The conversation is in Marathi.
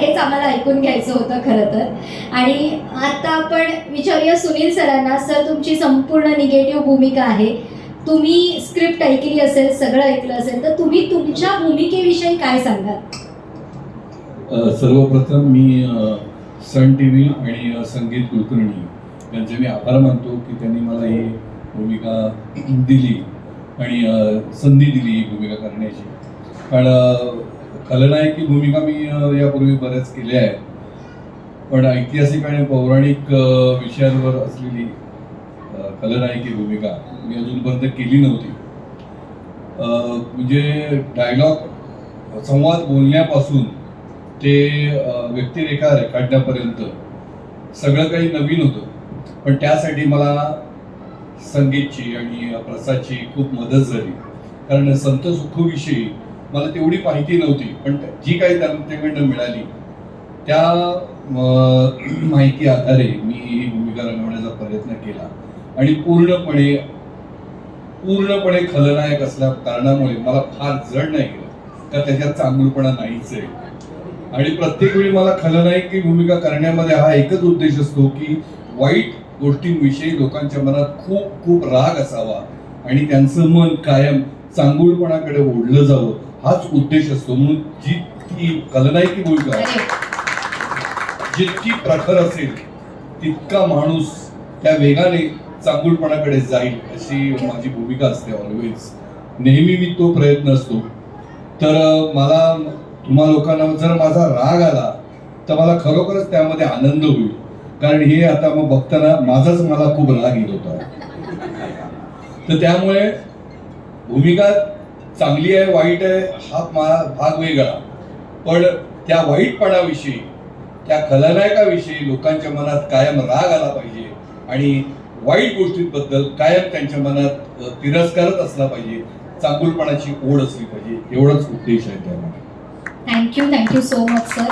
हेच आम्हाला ऐकून घ्यायचं होतं खरं तर. आणि आता आपण विचारूया सुनील सरांना सर तुमची संपूर्ण निगेटिव्ह भूमिका आहे. तुम्ही स्क्रिप्ट ऐकली असेल सगळं ऐकलं असेल तर तुम्ही तुमच्या भूमिकेविषयी काय सांगाल? सर्वप्रथम मी सन टी व्ही आणि संगीत कुलकर्णी यांचे मी आभार मानतो की त्यांनी मला ही भूमिका दिली आणि संधी दिली ही भूमिका करण्याची. कारण खलनायकी भूमिका मी यापूर्वी बऱ्याच केल्या आहेत. पण ऐतिहासिक आणि पौराणिक विषयांवर असलेली खलनायकी भूमिका मी अजूनपर्यंत केली नव्हती. म्हणजे डायलॉग संवाद बोलण्यापासून ते व्यक्तिरेखा रेखाटण्यापर्यंत सगळं काही नवीन होतं. पण त्यासाठी मला संगीतची आणि प्रसादची खूप मदत झाली. कारण संत सुखविषयी मला तेवढी माहिती नव्हती पण जी काही त्यांच्याकडनं मिळाली त्या माहिती आधारे मी ही भूमिका रंगवण्याचा प्रयत्न केला. आणि पूर्णपणे पूर्णपणे खलनायक असल्या कारणामुळे मला फार जड नाही गेलं. तर त्याच्यात चांगुलपणा नाहीच आहे. आणि प्रत्येक वेळी मला खलनायक भूमिका करण्यामध्ये हा एकच उद्देश असतो की वाईट गोष्टींविषयी लोकांच्या मनात खूप खूप राग असावा आणि त्यांचं मन कायम चांगुलपणाकडे ओढलं जावं. हाच उद्देश असतो. म्हणून जी ती खलनायकी भूमिका जितकी प्रखर असेल तितका माणूस त्या वेगाने चांगुलपणाकडे जाईल अशी माझी भूमिका असते ऑलवेज नेहमी मी तो प्रयत्न असतो. तर मला तुम्हा लोकांना जर माझा राग आला तर मला खरोखरच त्यामध्ये आनंद होईल. कारण हे आता मग बघताना माझाच मला खूप राग येत होता. तर त्यामुळे भूमिका चांगली आहे वाईट आहे हा मा- भाग वेगळा. पण त्या वाईटपणाविषयी त्या खलनायकाविषयी लोकांच्या मनात कायम राग आला पाहिजे आणि वाईट गोष्टींबद्दल कायम त्यांच्या मनात तिरस्कारच असला पाहिजे चांगुलपणाची ओढ असली पाहिजे एवढाच उद्देश आहे त्यामध्ये. Thank you thank you so much sir